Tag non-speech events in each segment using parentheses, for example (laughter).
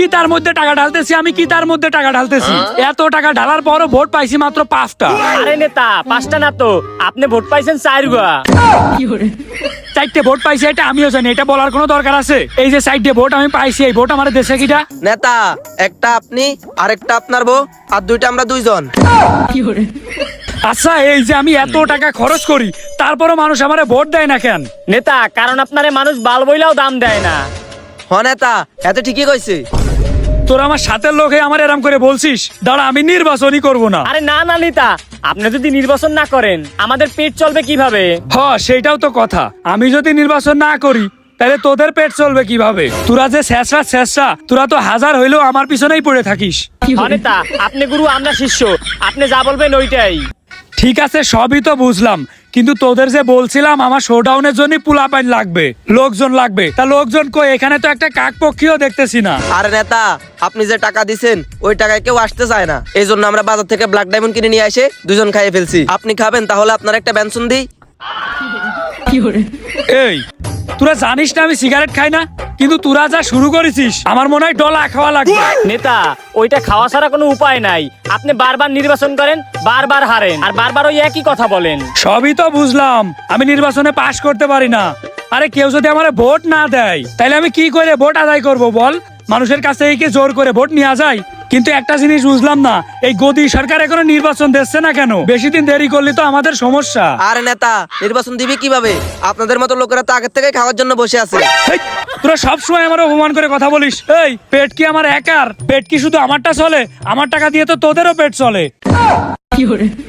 কি তার মধ্যে টাকা ঢালতেছি? আমি কি তার মধ্যে টাকা ঢালতেছি? এত টাকা ঢালার পরও ভোট পাইছি মাত্র পাঁচটা। আরে নেতা পাঁচটা না তো। আপনি ভোট পাইছেন চার গুয়া। চারটে ভোট পাইছি এটা আমিও জানি এটা বলার কোনো দরকার আছে? এই যে চারটে ভোট আমি পাইছি এই ভোট আমার দেশে কিটা? নেতা একটা আপনি আরেকটা আপনার বউ আর দুইটা আমরা দুইজন। আচ্ছা এই যে আমি এত টাকা খরচ করি তারপরও মানুষ আমারে ভোট দেয় না কেন? নেতা কারণ আপনারে মানুষ বাল বইলাও দাম দেয় না। হ নেতা এত ঠিকই কইছে। তোর আমার সাথের লোক আমার এরম করে বলছিস দাঁড়া আমি নির্বাচনই করব না। আরে না না নেতা আপনি যদি নির্বাচন না করেন আমাদের পেট চলবে কীভাবে? হ সেটাও তো কথা। আমি যদি নির্বাচন না করি তাহলে তোদের পেট চলবে কীভাবে? তোরা যে শেষরা শেষরা তোরা তো হাজার হইলেও আমার পিছনেই পড়ে থাকিস। হ্যাঁ নেতা আপনি গুরু আমরা শিষ্য আপনি যা বলবেন ওইটাই। ঠিক আছে সবই তো বুঝলাম। কিন্তু তোদের যে বলছিলাম, আমার শোডাউনের জন্য পুলাপাইন লাগবে। লোকজন লাগবে। তা লোকজন কই? এখানে তো একটা কাক পক্ষীও দেখতেছি না। আরে নেতা, আপনি যে টাকা দিছেন, ওই টাকায় কেউ আসতে চায় না। এই জন্য আমরা বাজার থেকে ব্ল্যাক ডায়মন্ড কিনে নিয়ে এসে দুজন খাইয়ে ফেলছি। আপনি খাবেন, তাহলে আপনার একটা বেনসন দিই। এই তোরা জানিস না আমি সিগারেট খাই না? কিন্তু তোরা যা শুরু করেছিস আমার মনে হয় ডলা খাওয়া লাগবে। নেতা ওইটা খাওয়া ছাড়া কোনো উপায় নাই। আপনি বারবার নির্বাচন করেন বারবার হারেন আর বারবার ওই একই কথা বলেন। সবই তো বুঝলাম আমি নির্বাচনে পাশ করতে পারি না। আরে কেউ যদি আমার ভোট না দেয় তাহলে আমি কি করে ভোট আদায় করব বল? মানুষের কাছে এই কি জোর করে ভোট নিয়ে যায়? কিন্তু একটা জিনিস বুঝলাম না এই গদি সরকার এখনও নির্বাচন দিচ্ছে না কেন? বেশি দিন দেরি করলে তো আমাদের সমস্যা। আরে নেতা নির্বাচন দিবি কীভাবে? আপনাদের মতো লোকেরা তো আগের থেকে খাওয়ার জন্য বসে আছে। হেই, তোরা সবসময় আমার অপমান করে কথা বলিস। এই পেট কি আমার একার? পেট কি শুধু আমারটা চলে? আমার টাকা দিয়ে তো তোদেরও পেট চলে।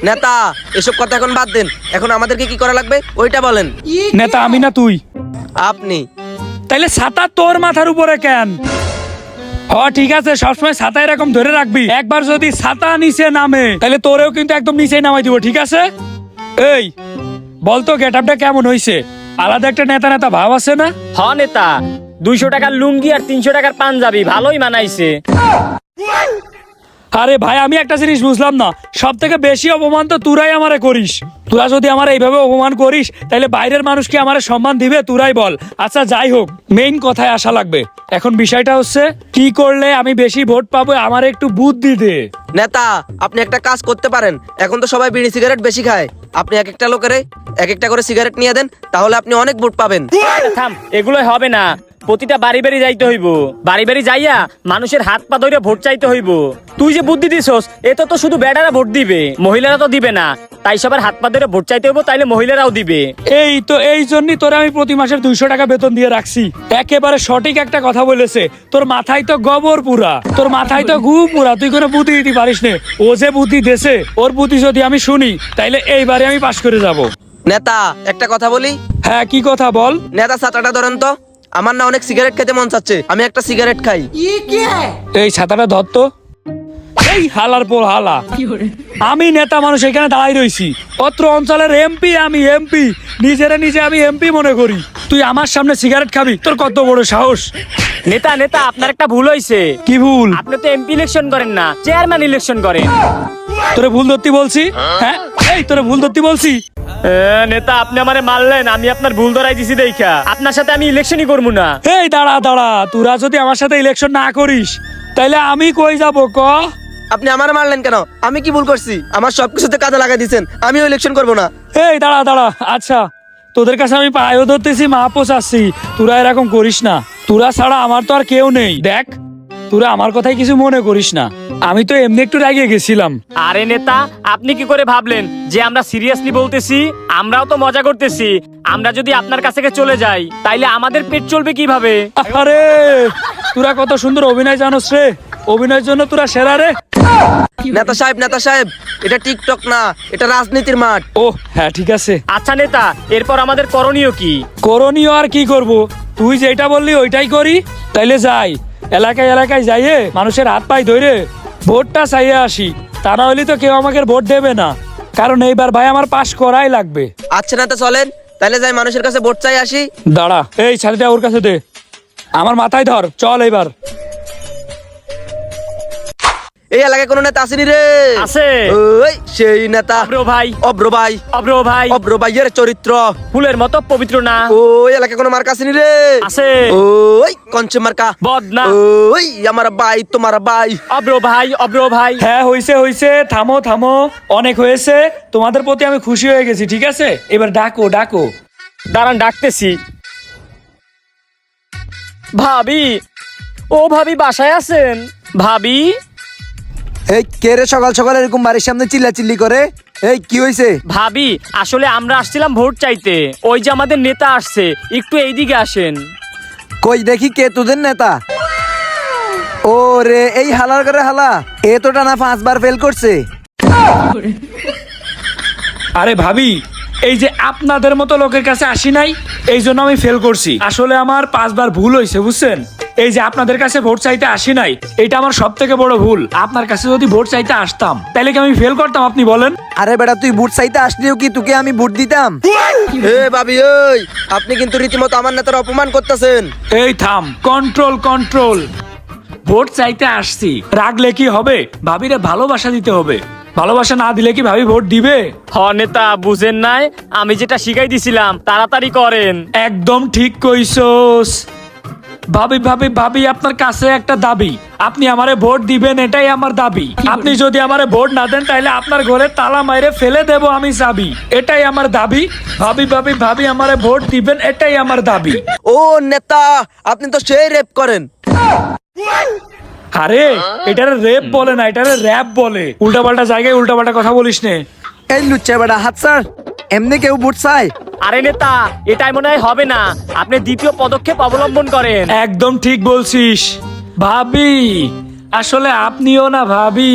নেতা এসব কথা এখন বাদ দেন। এখন আমাদেরকে কি করা লাগবে? ওইটা বলেন। নেতা আমি না তুই। আপনি। তাইলে ছাতা তোর মাথার উপরে কেন? ঠিক আছে, সবসময় ছাতা এরকম ধরে রাখবি। একবার যদি ছাতা নিচে নামে, তাহলে তোরেও কিন্তু একদম নিচে নামাই দিব, ঠিক আছে? এই, বলতো গেট আপটা কেমন হয়েছে আলাদা একটা নেতা নেতা ভাব আছে না? হ, নেতা। দুইশো টাকার লুঙ্গি আর তিনশো টাকার পাঞ্জাবি, ভালোই মানাইছে। আরে ভাই আমি একটা জিনিস বুঝলাম না। সব থেকে বেশি অপমান তো তুরাই আমারে করিস। তোরা যদি আমার এইভাবে অপমান করিস তাহলে বাইরের মানুষ কি আমার সম্মান দিবে? তুরাই বল। আচ্ছা যাই হোক মেইন কথায় আসা লাগবে। এখন বিষয়টা হচ্ছে কি করলে আমি বেশি ভোট পাবো আমার একটু বুদ্ধি দে। নেতা আপনি একটা কাজ করতে পারেন। এখন তো সবাই বিড়ি সিগারেট বেশি খায়। আপনি এক একটা লোকেরে এক একটা করে সিগারেট নিয়ে দেন তাহলে আপনি অনেক ভোট পাবেন। থাম এগুলো হবে না। প্রতিটা বাড়ি বাড়ি যাইতে হইব। বাড়ি বাড়ি যাইয়া মানুষের হাত পা ধরে ভোট চাইতে হইব। তুই যে বুদ্ধি দিছস এ তো তো শুধু বেটারা ভোট দিবে। মহিলারা তো দিবে না। তাই সবার হাত পা ধরে ভোট চাইতে হইব তাইলে মহিলারাও দিবে। এই তো এই জন্যই তোরা আমি প্রতি মাসের দুইশো টাকা বেতন দিয়ে রাখছি। একেবারে সঠিক একটা কথা বলেছে। তোর মাথায় তো গবর পুরা। তোর মাথায় তো গু পুরা। তুই কোনো বুদ্ধি দিতে পারিস নে। ও যে বুদ্ধি দেছে ওর বুদ্ধি যদি আমি শুনি তাইলে এইবারে আমি পাশ করে যাব। নেতা একটা কথা বলি। হ্যাঁ কি কথা বল? নেতা ছাতাটা ধরেন তো। আমার না অনেক সিগারেট খেতে মন চাচ্ছে। আমি একটা সিগারেট খাই। এই ছাতাটা ধর তো। এই হালার পর হালা। আমি নেতা মানুষ এখানে দাঁড়াই রইছি। অত্র অঞ্চলের এমপি আমি এমপি। নিজেরা নিজে আমি এমপি মনে করি। তুই আমার সামনে সিগারেট খাবি তোর কত বড় সাহস? নেতা নেতা আপনার একটা ভুল হইছে। কি ভুল? আপনি তো এমপি ইলেকশন করেন না চেয়ারম্যান ইলেকশন করেন। তোরে ভুল ধরতে বলছি হ্যাঁ? এই তোরে ভুল ধরতে বলছি। নেতা আপনি আমারে মারলেন আমি আপনার ভুল ধরাই দিছি দেখা। আপনার সাথে আমি ইলেকশনই করব না। এই দাঁড়া দাঁড়া তোরা যদি আমার সাথে ইলেকশন না করিস তাহলে আমি কই যাব ক? আপনি আমার মারলেন কেন? আমি কি ভুল করছি? আমার সবকিছুতে কাজে লাগাই দিয়েছেন আমিও ইলেকশন করব না। এই দাঁড়া দাঁড়া আচ্ছা তোদের কাছে আমি পায়ও ধরতেছি মা পোষাচ্ছি তোরা এরকম করিস না। তোরা ছাড়া আমার তো আর কেউ নেই। দেখ তোরা আমার কথাই কিছু মনে করিস না। আমি তো এমনি একটু রাগিয়ে গেছিলাম। আরে নেতা আপনি কি করে ভাবলেন যে আমরা সিরিয়াসলি বলতেছি? আমরাও তো মজা করতেছি। আমরা যদি আপনার কাছে চলে যাই তাইলে আমাদের পেট চলবে কীভাবে? আরে তোরা কত সুন্দর অভিনয় জানোস রে। অভিনয়ের জন্য তোরা সেরা রে। নেতা সাহেব নেতা সাহেব এটা টিকটক না এটা রাজনীতির মাঠ। ও হ্যাঁ ঠিক আছে। আচ্ছা নেতা এরপর আমাদের করণীয় কি? করণীয় আর কি করব? তুই যেটা বললি ওইটাই করি। তাইলে যাই। এলাকায় এলাকায় যাইয়ে মানুষের হাত পায়ে ধরে ভোটটা চাইয়ে আসি। তা না হলে তো কেউ আমাকে ভোট দেবে না। কারণ এইবার ভাই আমার পাশ করাই লাগবে। আচ্ছা না তো চলেন তাহলে যাই মানুষের কাছে ভোট চাই আসি। দাঁড়া এই ছাতিটা ওর কাছে দে। আমার মাথায় ধর চল এবার এই এলাকায় কোনো নেতা আসেনি রে। আছে। ওই সেই নেতা। অব্র ভাই। অব্র ভাই। অব্র ভাই। অব্র ভাইয়ের চরিত্র। ফুলের মতো পবিত্র না। ওই এলাকায় কোনো মার্কা আসেনি রে। আছে ওই কঞ্চে মার্কা। বদনা। ওই আমার ভাই তোমার ভাই। অব্র ভাই অব্র ভাই। হ্যাঁ হইছে হইছে। থামো থামো। অনেক হয়েছে। তোমাদের প্রতি আমি খুশি হয়ে গেছি ঠিক আছে? এবার ডাকো ডাকো। দাঁড়ান ডাকতেছি। ভাবি। ও ভাবি বাসায় আছেন? ভাবি? এই কে রে সকাল সকাল এরকম বাড়ির সামনে চিল্লা চিল্লি করে? এই কি হয়েছে ভাবি আসলে আমরা আসছিলাম ভোট চাইতে। ওই যে আমাদের নেতা আসছে একটু এইদিকে আসেন। কই দেখি কে? তোদের নেতা? ও রে এই হালার করে হালা। এ তো টানা পাঁচবার ফেল করছে। আরে ভাবি এই যে আপনাদের মতো লোকের কাছে আসি নাই এই জন্য আমি ফেল করছি। আসলে আমার পাঁচবার ভুল হয়েছে বুঝছেন? এই যে আপনাদের কাছে ভোট চাইতে আসি নাই এটা আমার সব থেকে বড় ভুল। আপনার কাছে যদি ভোট চাইতে আসতাম তাহলে কি আমি ফেল করতাম আপনি বলেন? আরে বেটা তুই ভোট চাইতে আসলিও কি তোকে আমি ভোট দিতাম? এ ভাবি ওই আপনি কিন্তু রীতিমতো আমার নেতার অপমান করতেছেন। এই থাম কন্ট্রোল কন্ট্রোল ভোট চাইতে আসছি রাগলে কি হবে? ভাবিরে ভালোবাসা দিতে হবে। ভালোবাসা না দিলে কি ভাবি ভোট দিবে? হ নেতা বুঝেন নাই। আমি যেটা শিখাই দিছিলাম তাড়াতাড়ি করেন। একদম ঠিক কইছস ভাবি ভাবি ভাবি আপনার কাছে একটা দাবি। আপনি আমারে ভোট দিবেন এটাই আমার দাবি। আপনি যদি আমারে ভোট না দেন তাহলে আপনার ঘরে তালা মাইরে ফেলে দেব আমি চাবি। এটাই আমার দাবি। ভাবি ভাবি ভাবি আমারে ভোট দিবেন এটাই আমার দাবি। ও নেতা আপনি তো সেই রেপ করেন। আরে এটারে রেপ বলে না এটারে র্যাপ বলে। উল্টাপাল্টা জায়গায় উল্টাপাল্টা কথা বলিস নে। এই লুচ্চা বেটা হাত স্যার এমনি কেউ বুট চাই আরে নেতা এটাই মনে হয় হবে না। আপনি দ্বিতীয় পদক্ষেপ অবলম্বন করেন। একদম ঠিক বলছিস। ভাবি আসলে আপনিও না ভাবি।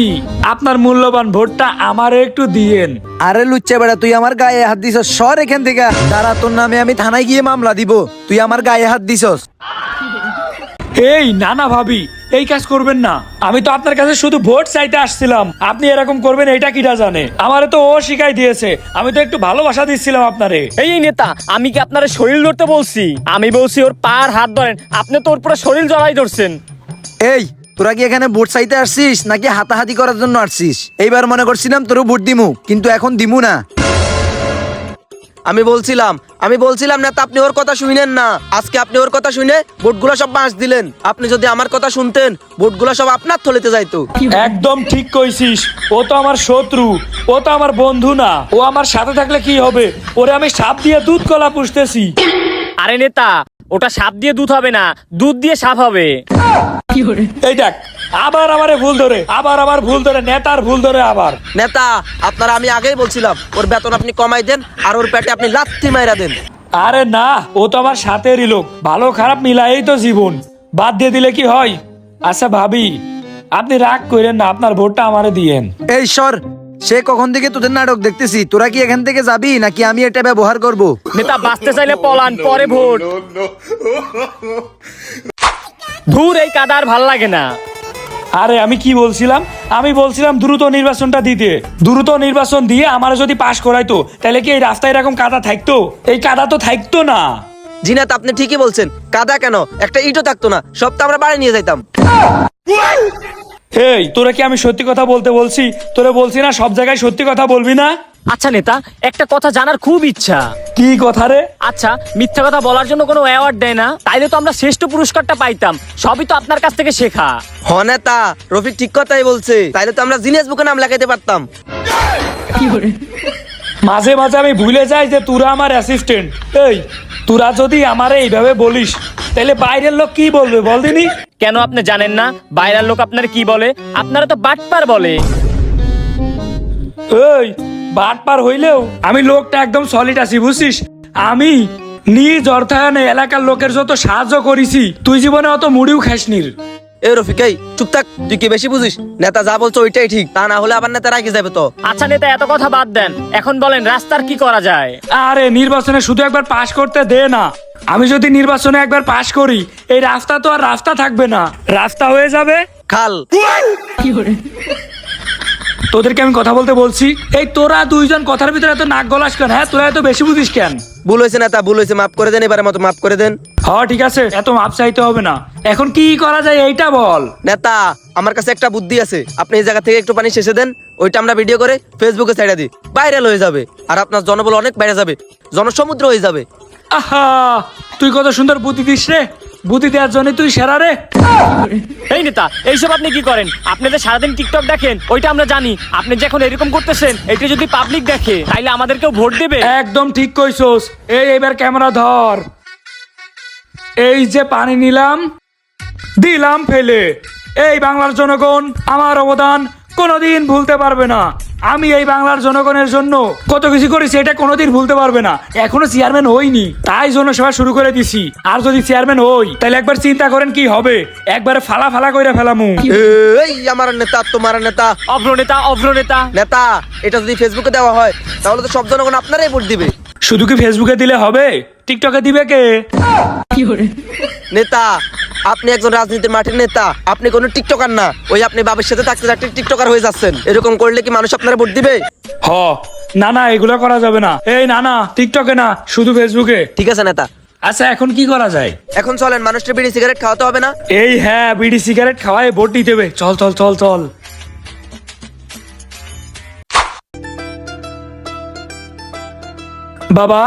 আপনার মূল্যবান ভোটটা আমারে একটু দিয়েন। আরে লুচ্চা বেটা তুই আমার গায়ে হাত দিছস সর এখান থেকে। দাঁড়া তোর নামে আমি থানায় গিয়ে মামলা দিব। তুই আমার গায়ে হাত দিছস। এই না না ভাবি এই কাজ করবেন না। আমি তো আপনার কাছে শুধু ভোট চাইতে আসছিলাম। আপনি এরকম করবেন এটা কিটা জানে? আমারে তো ও শিখাই দিয়েছে। আমি তো একটু ভালোবাসা দিচ্ছিলাম আপনারে। এই নেতা আমি কি আপনার শরীর ধরতে বলছি? আমি বলছি ওর পার হাত ধরেন। আপনি তো ওর পুরো শরীর জড়াই ধরছেন। এই তোরা কি এখানে ভোট চাইতে আসছিস নাকি হাতাহাতি করার জন্য আসছিস? এইবার মনে করছিলাম তোরও ভোট দিমু কিন্তু এখন দিমু না। আমি বলছিলাম আমি বলছিলাম নেতা আপনি ওর কথা শুনেন না। আজকে আপনি ওর কথা শুনে ভোটগুলো সব বাঁশ দিলেন। আপনি যদি আমার কথা শুনতেন ভোটগুলো সব আপনার থলেতে যাইতো। একদম ঠিক কইছিস। ও তো আমার শত্রু ও তো আমার বন্ধু না। ও আমার সাথে থাকলে কি হবে? ওরে আমি সাপ দিয়ে দুধ কলা পুষতেছি। আরে নেতা ওটা সাপ দিয়ে দুধ হবে না দুধ দিয়ে সাপ হবে। এই দেখ আবার আমারে ভুল ধরে আবার আমার ভুল ধরে নেতার ভুল ধরে আবার। নেতা আপনারা আমি আগেই বলছিলাম ওর বেতন আপনি কমাই দেন আর ওর পেটে আপনি লাত্তি মাইরা দেন। আরে না ও তো আমার সাথেরই লোক ভালো খারাপ মিলাই তো জীবন। বাদ দিয়ে দিলে কি হয়? আচ্ছা ভাবি আপনি রাগ করেন না আপনার ভোটটা আমারে দিয়েন। এই সর সে কখন থেকে তোদের নাটক দেখতেছি? তোরা কি এখান থেকে যাবি নাকি আমি এটা ব্যবহার করব? নেতা বাঁচতে চাইলে পলান পরে ভোট। ধুর এই কাদার ভালো লাগে না। আরে আমি কি বলছিলাম? আমি বলছিলাম দ্রুত নির্বাচনটা দিতে। দ্রুত নির্বাচন দিয়ে আমার যদি পাশ করাইতো তাহলে কি এই রাস্তায় এরকম কাদা থাকতো? এই কাদা তো থাকতো না। জিনাত আপনি ঠিকই বলছেন। কাদা কেন? একটা ইটও থাকতো না। সব তো আমরা বাড়ি নিয়ে যাইতাম। এই তোরা কি আমি সত্যি কথা বলতে বলছি? তোরা বলছি না সব জায়গায় সত্যি কথা বলবি না? আচ্ছা নেতা একটা কথা জানার খুব ইচ্ছা। কি কথা রে? আচ্ছা মিথ্যা কথা বলার জন্য কোনো অ্যাওয়ার্ড দেয় না তাইলে তো আমরা শ্রেষ্ঠ পুরস্কারটা পাইতাম সবই তো আপনার কাছ থেকে শেখা। হ নেতা রফিক ঠিক কথাই বলছে তাইলে তো আমরা জিনিস বুকে নাম লাগাইতে পারতাম। মাঝে মাঝে আমি ভুলে যাই যে তোরা আমার অ্যাসিস্ট্যান্ট এই তোরা যদি আমারে এইভাবে বলিস তাহলে বাইরের লোক কি বলবে বল দিনি? কেন আপনি জানেন না? বাইরের লোক আপনার কি বলে? আপনারা তো বাটপার বলে। এই বাট পার হইলেও আমি লোকটা একদম সলিড আছি বুঝছিস? আমি নিজ অর্থায়নে এলাকার লোকের যত সাহায্য করেছি তুই জীবনে অত মুড়িও খাসনির এ রফিক এই চুপ থাক তুই কি বেশি বুঝিস? নেতা যা বলছো ওইটাই ঠিক তা না হলে আবার নেতা রাখি যাবে তো। আচ্ছা নেতা এত কথা বাদ দেন। এখন বলেন রাস্তার কি করা যায়? আরে নির্বাচনে শুধু একবার পাশ করতে দে না। আমি যদি নির্বাচনে একবার পাশ করি এই রাস্তা তো আর রাস্তা থাকবে না। রাস্তা হয়ে যাবে খাল। তোদেরকে আমি কথা বলতে বলছি। এই তোরা দুইজন কথার ভিতরে এত নাক গলাস কেন? হ্যাঁ তোরা এত বেশি বুঝিস কেন? ভুল হয়েছে নেতা ভুল হয়েছে মাফ করে দেন এবারে মতো মাফ করে দেন। হ ঠিক আছে এত মাপ চাইতে হবে না। এখন কি করা যায় এইটা বল। নেতা আমার কাছে একটা বুদ্ধি আছে। আপনি এই জায়গা থেকে একটু পানি শেষে দেন ওইটা আমরা ভিডিও করে ফেসবুকে ছেড়ে দিই। ভাইরাল হয়ে যাবে আর আপনার জনবল অনেক বেড়ে যাবে জনসমুদ্র হয়ে যাবে। আহা তুই কত সুন্দর বুদ্ধি দিস রে। বুদ্ধি দেওয়ার জন্য তুই সেরা রে। এই নেতা, এইসব আপনি কি করেন? আপনি যে সারাদিন টিকটক দেখেন, ওইটা আমরা জানি। আপনি যে এখন এরকম করতেছেন এটা যদি পাবলিক দেখে, তাইলে আমাদেরকেও ভোট দেবে। একদম ঠিক কইছস। এই এবার ক্যামেরা ধর। এই যে পানি নিলাম, দিলাম ফেলে। এই বাংলার জনগণ, আমার অবদান কোনোদিন ভুলতে পারবে না। আমি এই বাংলার জনগণের জন্য কত কিছু করেছি এটা কোনোদিন ভুলতে পারবে না। এখনও চেয়ারম্যান হইনি তাই জনসভা শুরু করে দিছি। আর যদি চেয়ারম্যান হই তাহলে একবার চিন্তা করেন কি হবে? একবারে ফালা ফালা কইরা ফেলামু। এই আমার নেতা তোমার নেতা। অভ্র নেতা অভ্র নেতা। নেতা এটা যদি ফেসবুকে দেওয়া হয় তাহলে তো সব জনগণ আপনারাই ভোট দিবে। শুধু কি ফেসবুকে দিলে হবে? টিকটকে দিবে কে? নেতা আপনি একজন রাজনীতির মাঠের নেতা আপনি কোনো টিকটকার না। ওই আপনি বাবার সাথে থাকতে থাকতে টিকটকার হয়ে যাচ্ছেন। এরকম করলে কি মানুষ আপনারা ভোট দিবে? হ। না না এগুলো করা যাবে না। এই না না টিকটকে না শুধু ফেসবুকে ঠিক আছে নেতা। আচ্ছা এখন কি করা যায়? এখন চলেন মানুষের বিড়ি সিগারেট খাওয়াতে হবে না? এই হ্যাঁ বিড়ি সিগারেট খাওয়ায় ভোট দিতে হবে। চল চল চল চল। বাবা?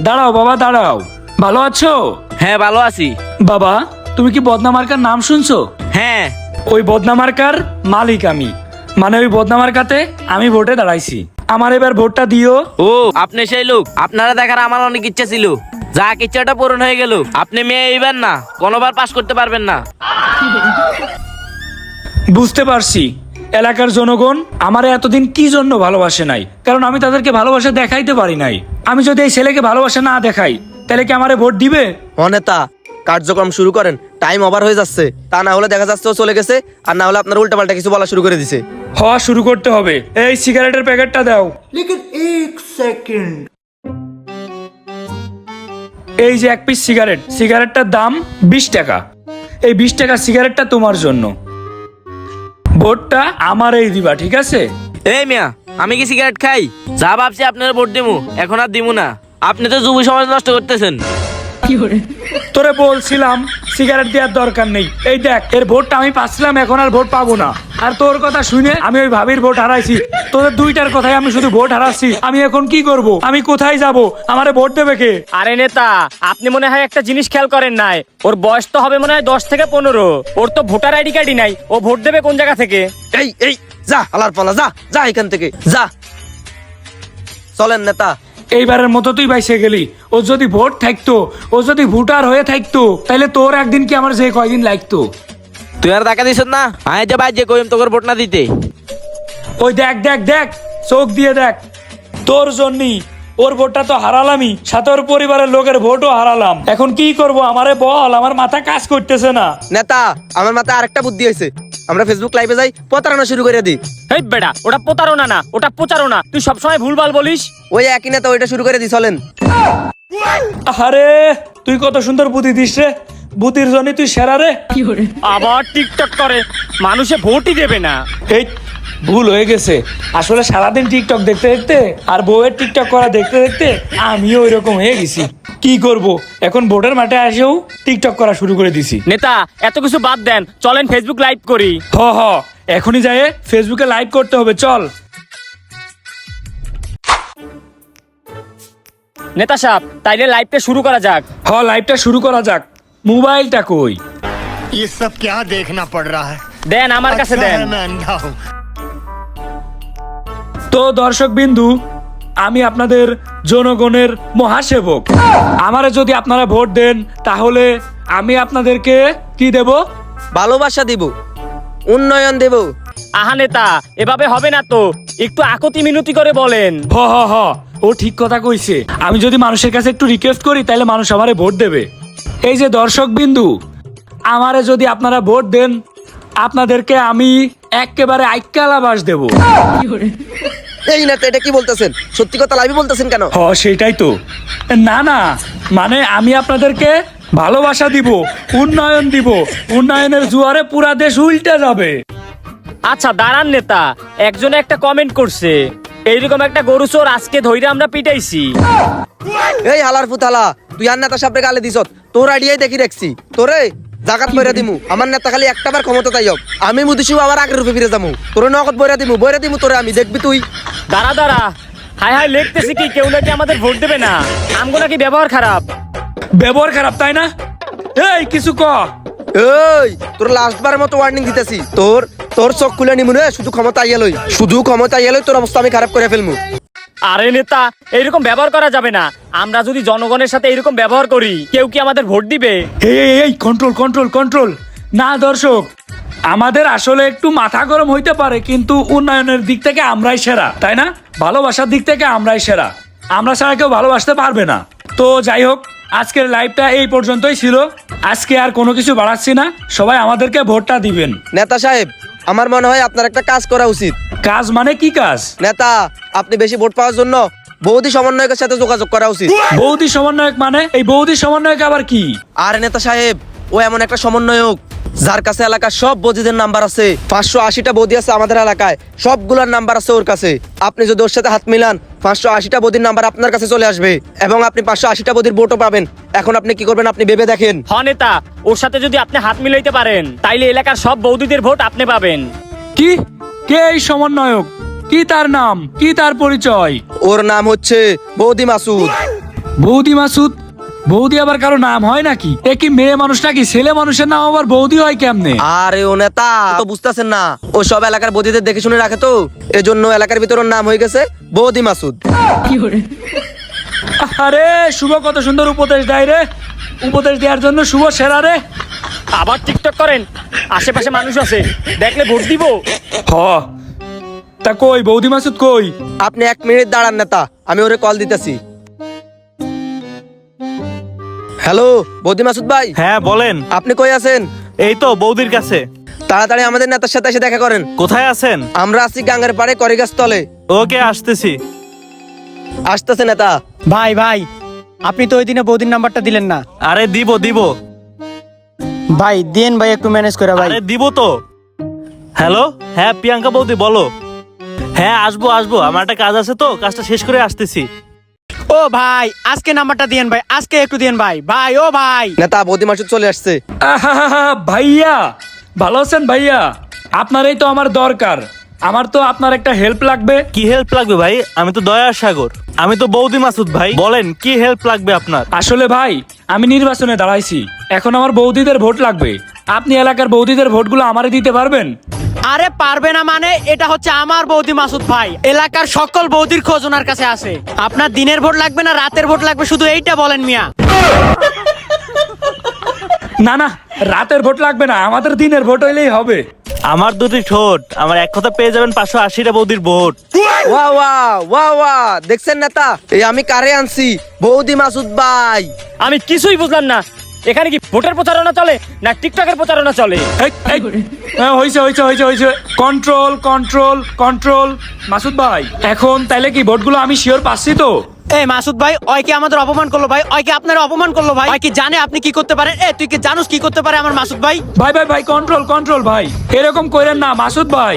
দাঁড়াও বাবা দাঁড়াও। ভালো আছো? হ্যাঁ ভালো আছি। বাবা তুমি কি বদনা মার্কার নাম শুনছো? হ্যাঁ। ওই বদনা মার্কার মালিক আমি। মানে ওই বদনা মার্কাতে আমি ভোটে দাঁড়াইছি। আমার এবার ভোটটা দিও। ও আপনি সেই লোক। আপনারা দেখার আমার অনেক ইচ্ছা ছিল। যা ইচ্ছাটা পূরণ হয়ে গেল। আপনি মেয়ে এইবার না কোনোবার পাস করতে পারবেন না। বুঝতে পারছি। এলাকার জনগণ আমার এতদিন কি জন্য ভালোবাসে নাই? কারণ আমি তাদেরকে ভালোবাসা দেখাইতে পারি নাই। আমি যদি এই ছেলেকে ভালোবাসা না দেখাই তাহলে কি আমারে ভোট দিবে? ও নেতা কার্যক্রম শুরু করেন। টাইম ওভার হয়ে যাচ্ছে। তা না হলে দেখা যাচ্ছে ও চলে গেছে আর না হলে আপনার উল্টাপাল্টা কিছু বলা শুরু করে দিছে। হওয়া শুরু করতে হবে। এই সিগারেটের প্যাকেটটা দাও। লেকিন এক সেকেন্ড। এই যে এক পিস সিগারেট সিগারেটটার দাম বিশ টাকা। এই বিশ টাকা সিগারেটটা তোমার জন্য। ভোটটা আমার এই দিবা, ঠিক আছে? এই মিয়া, আমি কি সিগারেট খাই? যা ভাবছি আপনার ভোট দিমু, এখন আর দিমু না। আপনি তো যুব সমাজ নষ্ট করতেছেন। তোরে বলছিলাম সিগারেট দেওয়ার দরকার নেই। এই দেখ এর ভোটটা আমি পাচ্ছিলাম এখন আর ভোট পাবো না। আর তোর কথা শুনে আমি ওই ভাবির ভোট হারাইছি। তোদের দুইটার কথাই আমি শুধু ভোট হারাচ্ছি। আমি এখন কি করব? আমি কোথায় যাব? আমারে ভোট দেবে কে? আরে নেতা আপনি মনে হয় একটা জিনিস খেয়াল করেন নাই। ওর বয়স তো হবে মনে হয় দশ থেকে পনেরো। ওর তো ভোটার আইডি কার্ডই নাই। ও ভোট দেবে কোন জায়গা থেকে? এই এই যা আলার পালা যা যা এখান থেকে যা। চলেন নেতা। এইবারের মতো তুই বাইসে গেলি। ও যদি ভোট থাকতো ও যদি ভোটার হয়ে থাকতো তাহলে তোর একদিন কি আমার যে কয়দিন লাগতো? তুই আর দেখা দিস না আয় যে বাইজে কইম তোকে ভোট না দিতে। ওই দেখ দেখ দেখ চোখ দিয়ে দেখ। তোর জন্যই ওর ভোটটা তো হারালামই সাথে ওর পরিবারের লোকের ভোটও হারালাম। এখন কি করব? আমারে বল আমার মাথা কাজ করতেছে না। নেতা আমার মাথায় আরেকটা বুদ্ধি হয়েছে। আমরা ফেসবুক লাইভে যাই প্রতারণা শুরু করে দিই। এই বেটা ওটা প্রতারণা না ওটা প্রচারণা। তুই সবসময় ভুলভাল বলিস। ওই একই নেতা ওইটা শুরু করে দিই চলেন। আরে তুই কত সুন্দর বুদ্ধি দিস রে। বুদ্ধির জন্য তুই সেরা রে। আবার টিকটক করে মানুষে ভোটই দেবে না। এই ভুল হয়ে গেছে আসলে সারাদিন টিকটক দেখতে দেখতে আর বউয়ের টিকটক করা দেখতে দেখতে আমিও ওইরকম হয়ে গেছি কি করব এখন ভোটের মাঠে আসেও টিকটক করা শুরু করে দিছি নেতা এত কিছু বাদ দেন চলেন ফেসবুক লাইভ করি হ হ এখনই যাই ফেসবুকে লাইভ করতে হবে চল নেতা সাহেব তাইলে লাইভটা শুরু করা যাক হ লাইভটা শুরু করা যাক মোবাইলটা কই ये सब क्या देखना पड़ रहा है দেন আমার কাছে अच्छा দেন है मैं अंधा हूँ তো দর্শক বিন্দু আমি আপনাদের জনগণের মহাসেবক। আমারে যদি আপনারা ভোট দেন তাহলে আমি আপনাদেরকে কি দেব? ভালোবাসা দিব উন্নয়ন দেব। আহা নেতা এভাবে হবে না তো একটু আকতি মিনতি করে বলেন। হ হ হ ও ঠিক কথা কইছে। আমি যদি মানুষের কাছে একটু রিকোয়েস্ট করি তাহলে মানুষ আমারে ভোট দেবে। এই যে দর্শক বিন্দু আমারে যদি আপনারা ভোট দেন আপনাদেরকে আমি একেবারে আইকালাবাস দেব। এই নেতা এটা কি বলতেছেন? সত্যি কথা লাইভে বলতেছেন কেন? হ সেটাই তো। না না মানে আমি আপনাদেরকে ভালোবাসা দিব উন্নয়ন দিব উন্নয়নের জোয়ারে পুরা দেশ উল্টে যাবে। আচ্ছা দাঁড়ান নেতা একজনে একটা কমেন্ট করছে। এইরকম একটা গরু চোর আজকে ধইরা আমরা পিটাইছি। এই হালার ফুতালা তুই আর নেতা সাহেবরে গালে দিছত তোর আইডিয়াই দেখি রাখছি। তোরে জাগাত বইরা দিমু। আমার নেতা খালি একটা বার ক্ষমতা তাই হোক। আমি মুদিসু আবার আগের রূপে ফিরে যাব তোরে নগদ বইরা দিমু বইরা দিমু তোরে আমি দেখবি তুই? দাঁড়া দাঁড়া। হাই হাই লিখতেছি কি? কেউ নাকি আমাদের ভোট দেবে না। আমগো নাকি ব্যবহার খারাপ? ব্যবহার খারাপ তাই না? এই কিছু ক। এই তোর লাস্ট বারের মতো ওয়ার্নিং দিতেছি। তোর তোর চোখ খুলে নিমু রে শুধু ক্ষমতা আইয়ালই শুধু ক্ষমতা আইয়ালই তোর অবস্থা আমি খারাপ করে ফেলমু। আরে নেতা এইরকম ব্যবহার করা যাবে না। আমরা যদি জনগণের সাথে এইরকম ব্যবহার করি কেউ কি আমাদের ভোট দিবে? এই এই, এই কন্ট্রোল কন্ট্রোল কন্ট্রোল না দর্শক আমাদের আসলে একটু মাথা গরম হইতে পারে কিন্তু উন্নয়নের দিক থেকে আমরাই সেরা তাই না? ভালোবাসার দিক থেকে আমরাই সেরা। আমরা ছাড়া কেউ ভালোবাসতে পারবে না। তো যাই হোক আজকের লাইভটা এই পর্যন্তই ছিল। আজকে আর কোনো কিছু বাড়াচ্ছি না। সবাই আমাদেরকে ভোটটা দিবেন। নেতা সাহেব আমার মনে হয় আপনার একটা কাজ করা উচিত। কাজ মানে কি কাজ? নেতা আপনি বেশি ভোট পাওয়ার জন্য বৌদি সমন্বয়কের সাথে যোগাযোগ করা উচিত। বৌদি সমন্বয়ক মানে? এই বৌদি সমন্বয়ক আবার কি? আর নেতা সাহেব ও এমন একটা সমন্বয়ক। যার কাছে এলাকার সব বৌদিদের নাম্বার আছে পাঁচশো আশিটা বদি আছে আমাদের এলাকায় সবগুলোর নাম্বার আছে ওর কাছে। আপনি যদি ওর সাথে হাত মিলান পাঁচশো আশিটা বদির নাম্বার আপনার কাছে চলে আসবে এবং আপনি পাঁচশো আশিটা বদির ভোটও পাবেন। এখন আপনি কি করবেন আপনি ভেবে দেখেন। হ নেতা ওর সাথে যদি আপনি হাত মিলাইতে পারেন তাইলে এলাকার সব বৌদিদের ভোট আপনি পাবেন। কি? কে এই সমন্বয়ক? কি তার নাম? কি তার পরিচয়? ওর নাম হচ্ছে বৌদি মাসুদ। বৌদি মাসুদ? বৌদি আবার কারও নাম হয় নাকি? এ কি মেয়ে মানুষ নাকি? ছেলে মানুষের নাম আবার বৌদি হয় কেমনে? আরে ও নেতা তো বুঝতেছেন না। ও সব এলাকার বৌদিদের দেখে শুনে রাখে তো। এজন্য এলাকার ভিতর ওর নাম হয়ে গেছে বৌদি মাসুদ। আরে শুভ কত সুন্দর উপদেশ দেয় রে। উপদেশ দেওয়ার জন্য শুভ সেরা রে। আবার টিকটক করেন। আশেপাশে মানুষ আছে। দেখলে ভোট দিব। হ। তা কই বৌদি মাসুদ কই? আপনি এক মিনিট দাঁড়ান নেতা আমি ওরে কল দিতেছি। হ্যালো বৌদি মাসুদ ভাই। হ্যাঁ বলেন। আপনি কই আছেন? এই তো বৌদির কাছে। তাড়াতাড়ি আমাদের নেতার সাথে এসে দেখা করেন। কোথায় আছেন? আমরা আছি গাঙ্গের পাড়ে করিগাছ তলে ওকে আসতেছি। আসতেছে নেতা। ভাই ভাই আপনি তো ওই দিনে বৌদির নাম্বারটা দিলেন না। আরে দিব দিব। ভাই দেন ভাই একটু ম্যানেজ করে ভাই। আরে দিব তো। হ্যালো? হ্যাঁ প্রিয়াঙ্কা বৌদি বলো। হ্যাঁ আসব আসব। আমার একটা কাজ আছে তো কাজটা শেষ করে আসতেছি। ও ভাই আজকে নাম্বারটা দিয়েন ভাই আজকে একটু দিয়েন ভাই। ভাই ও ভাই। নেতা বৌদি মাসুদ চলে আসছে। আহাহাহা, ভাইয়া ভালো আছেন ভাইয়া? আপনারই তো আমার দরকার। আমার তো আপনার একটা হেল্প লাগবে। কি হেল্প লাগবে ভাই? আমি তো দয়ার সাগর। আমি তো বৌদি মাসুদ ভাই। বলেন কি হেল্প লাগবে আপনার? আসলে ভাই আমি নির্বাচনে দাঁড়াইছি। এখন আমার বৌদিদের ভোট লাগবে। আপনি এলাকার বৌদিদের ভোটগুলো আমারে দিতে পারবেন? আরে পারবে না মানে এটা হচ্ছে আমার বৌদি মাসুদ ভাই। এলাকার সকল বৌদির খোঁজ ওনার কাছে আছে। আপনার দিনের ভোট লাগবে না রাতের ভোট লাগবে শুধু এইটা বলেন মিয়া। না না রাতের ভোট লাগবে না আমাদের দিনের ভোট হইলেই হবে। আমার দুটি ঠোঁট আমার এক কথা পেয়ে যাবেন পাঁচশো আশিটা বৌদির ভোট। ওয়া ওয়া ওয়া ওয়া দেখছেন নেতা? এই আমি কারে আনছি? বৌদি মাসুদ ভাই। আমি কিছুই বুঝলাম না এখানে কি ভোটের প্রচারণা চলে না টিকটকের প্রচারণা চলে? হ্যাঁ, হয়েছে হয়েছে হয়েছে হয়েছে কন্ট্রোল কন্ট্রোল কন্ট্রোল মাসুদ ভাই এখন তাইলে কি ভোটগুলো আমি শিওর পাচ্ছি তো? এই মাসুদ ভাই ওই কি আমাদের অপমান করল ভাই? ওই কি আপনার অপমান করল ভাই? ওই কি জানে আপনি কি করতে পারেন? এ তুই কি জানোস কি করতে পারে আমার মাসুদ ভাই? ভাই ভাই ভাই কন্ট্রোল কন্ট্রোল ভাই। এরকম করেন না মাসুদ ভাই।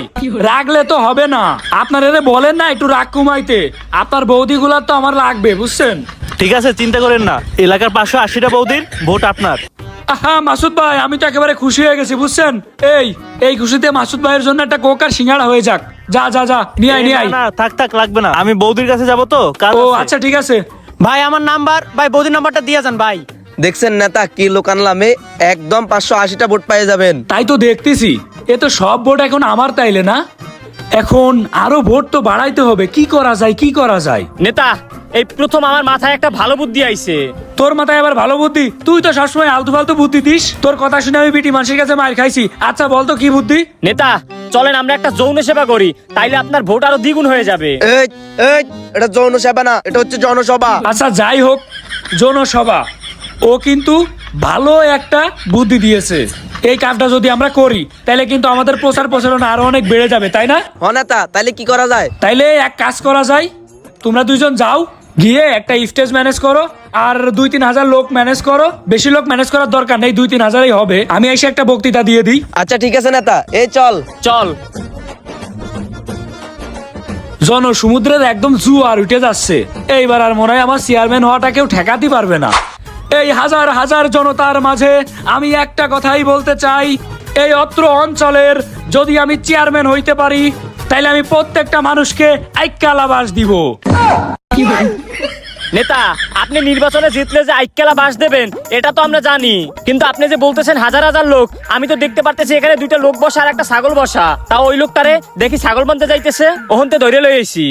রাগলে তো হবে না। আপনার এদের বলেন না একটু রাগ কমাইতে। আপনার বৌদিগুলার তো আমার লাগবে বুঝছেন? ঠিক আছে চিন্তা করেন না। এলাকার পাঁচশো আশিটা বৌদির ভোট আপনার। আহা মাসুদ ভাই আমি তো একেবারে খুশি হয়ে গেছি বুঝছেন? এই এই খুশিতে মাসুদ ভাইয়ের জন্য একটা কোকার সিঙ্গাড়া হয়ে যাক। যা যা যা নিয়ে আয় নিয়ে না, আয়। না থাক থাক লাগবে না। আমি বৌদির কাছে যাব তো কাজ ও আচ্ছা ঠিক আছে। ভাই আমার নাম্বার ভাই বৌদির নাম্বারটা দিয়ে যান ভাই। দেখছেন নেতা কি লোক আনলামে একদম পাঁচশো আশিটা ভোট পেয়ে যাবেন। তাই তো দেখতেছি। এ তো সব ভোট এখন আমার তাইলে না? এখন আরও ভোট তো বাড়াইতে হবে। কি করা যায় কি করা যায়? নেতা এই প্রথম আমার মাথায় একটা ভালো বুদ্ধি আইছে। তোর মাথায় আবার ভালো বুদ্ধি? তুই তো সবসময় আলতু ফালতু বুদ্ধি দিস। তোর কথা শুনে আমি বিটি মানুষের কাছে মার খাইছি। আচ্ছা বল তো কি বুদ্ধি? নেতা চলেন আমরা একটা যৌন সেবা করি। তাইলে আপনার ভোট আরও দ্বিগুণ হয়ে যাবে। এই এই এটা যৌন সেবা না এটা হচ্ছে জনসভা। আচ্ছা যাই হোক জনসভা। ও কিন্তু ভালো একটা বুদ্ধি দিয়েছে। এই কাজটা যদি আমরা করি তাহলে কিন্তু আমাদের প্রচার প্রচারণা আরও অনেক বেড়ে যাবে তাই না? হ নেতা তাইলে কি করা যায়? তাইলে এক কাজ করা যায় তোমরা দুইজন যাও গিয়ে একটা স্টেজ ম্যানেজ করো আর দুই তিন হাজার লোক ম্যানেজ করো। বেশি লোক ম্যানেজ করার দরকার নেই দুই তিন হাজারই হবে। আমি এসে একটা বক্তৃতা দিয়ে দিই। আচ্ছা ঠিক আছে নেতা এই চল। চল। জনসমুদ্রের একদম জুয়ার উঠে যাচ্ছে। এইবার আর মনে হয় আমার চেয়ারম্যান হওয়াটা কেউ ঠেকাতে পারবে না। এই হাজার হাজার জনতার মাঝে আমি একটা কথাই বলতে চাই। এই অত্র অঞ্চলের যদি আমি চেয়ারম্যান হইতে পারি তাইলে আমি প্রত্যেকটা মানুষকে আইকালাবাস দিব। (laughs) নেতা, আপনি নির্বাচনে জিতলে যে আইকেলা বাস দেবেন, এটা তো আমরা জানি। কিন্তু আপনি যে বলতেছেন হাজার হাজার লোক, আমি তো দেখতে পারতেছি এখানে দুইটা লোক বসা আর একটা ছাগল বসা। তা ওই লোকটারে দেখি ছাগল বানতে যাইতেছে, ওহনতে ধরে লই এসি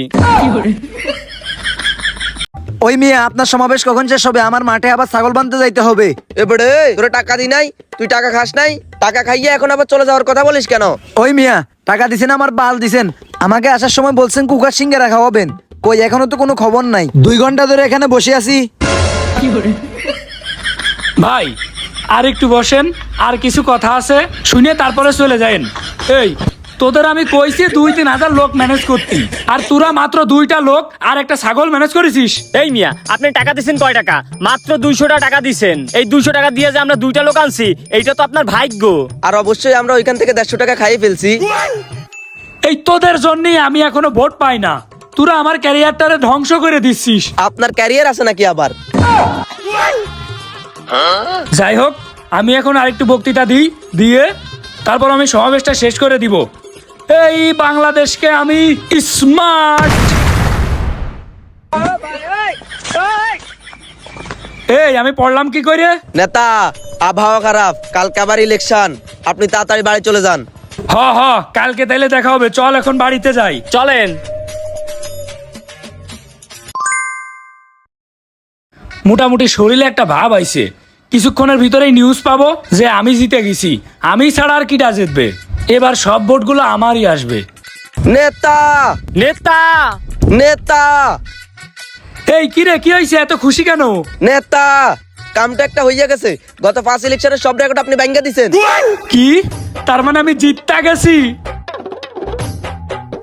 ওই মেয়ে আপনার সমাবেশ কখন শেষ হবে? আমার মাঠে আবার ছাগল বানতে যাইতে হবে। এবারে তোরা টাকা দি নাই তুই টাকা খাস নাই টাকা খাইয়ে এখন আবার চলে যাওয়ার কথা বলিস কেন? ওই মিয়া টাকা দিছেন আমার বাল দিছেন। আমাকে আসার সময় বলছেন কুকার সিঙ্গে রাখা হবেন কই এখনও তো কোনো খবর নাই। দুই ঘণ্টা ধরে এখানে বসে আছি। ভাই আর একটু বসেন আর কিছু কথা আছে শুনে তারপরে চলে যায়েন এই তোদের আমি কইছি দুই তিন হাজার লোক ম্যানেজ করতি। আর তোরা মাত্র দুইটা লোক আর একটা ছাগল ম্যানেজ করেছিস। এই মিয়া আপনি টাকা দিছেন কয় টাকা? মাত্র দুইশোটা টাকা দিছেন। এই দুইশো টাকা দিয়ে যে আমরা দুইটা লোক আনছি এইটা তো আপনার ভাগ্য। আর অবশ্যই আমরা ওইখান থেকে দেড়শো টাকা খাইয়ে ফেলছি। এই তোদের জন্যই আমি এখনও ভোট পাই না। তোরা আমার ক্যারিয়ারটারে ধ্বংস করে দিচ্ছিস। আপনার ক্যারিয়ার আছে নাকি আবার? যাই হোক আমি এখন আরেকটু বক্তৃতা দিই দিয়ে তারপর আমি সমাবেশটা শেষ করে দিব। এই বাংলাদেশকে আমি স্মার্ট এই আমি পড়লাম কি করে? নেতা আবহাওয়া খারাপ কালকে আবার ইলেকশন আপনি তাড়াতাড়ি বাড়ি চলে যান। হ হ কালকে তাইলে দেখা হবে। চল এখন বাড়িতে যাই। চলেন। মোটামুটি শরীরে একটা ভাব আইছে। কিছুক্ষণের ভিতরেই নিউজ পাবো যে আমি জিতে গেছি। আমি ছাড়া আর কিটা জিতবে? এবার সব ভোটগুলো আমারই আসবে। নেতা! নেতা! নেতা! এই কিরে কি হয়েছে? এত খুশি কেন? নেতা! কামটা একটা হইয়া গেছে। গত পাঁচ ইলেকশনের সব রেকর্ড আপনি ব্যাংকে দিছেন। কি? তার মানে আমি জিততে গেছি।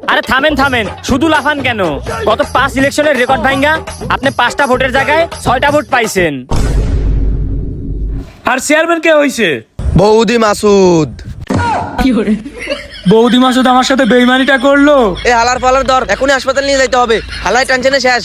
আরে থামেন থামেন। শুধু লাফান কেন? গত পাঁচ ইলেকশনের রেকর্ড ভাঙ্গা আপনি পাঁচটা ভোটের জায়গায় ছয়টা ভোট পাইছেন। আর চেয়ারম্যান কে হয়েছে বৌদি মাসুদ। বৌদিমা শুধু আমার সাথে বেইমানিটা করল? এ হালার ফালার দর এখনই হাসপাতাল নিয়ে যাইতে হবে। হালাই টেনশনে শেষ।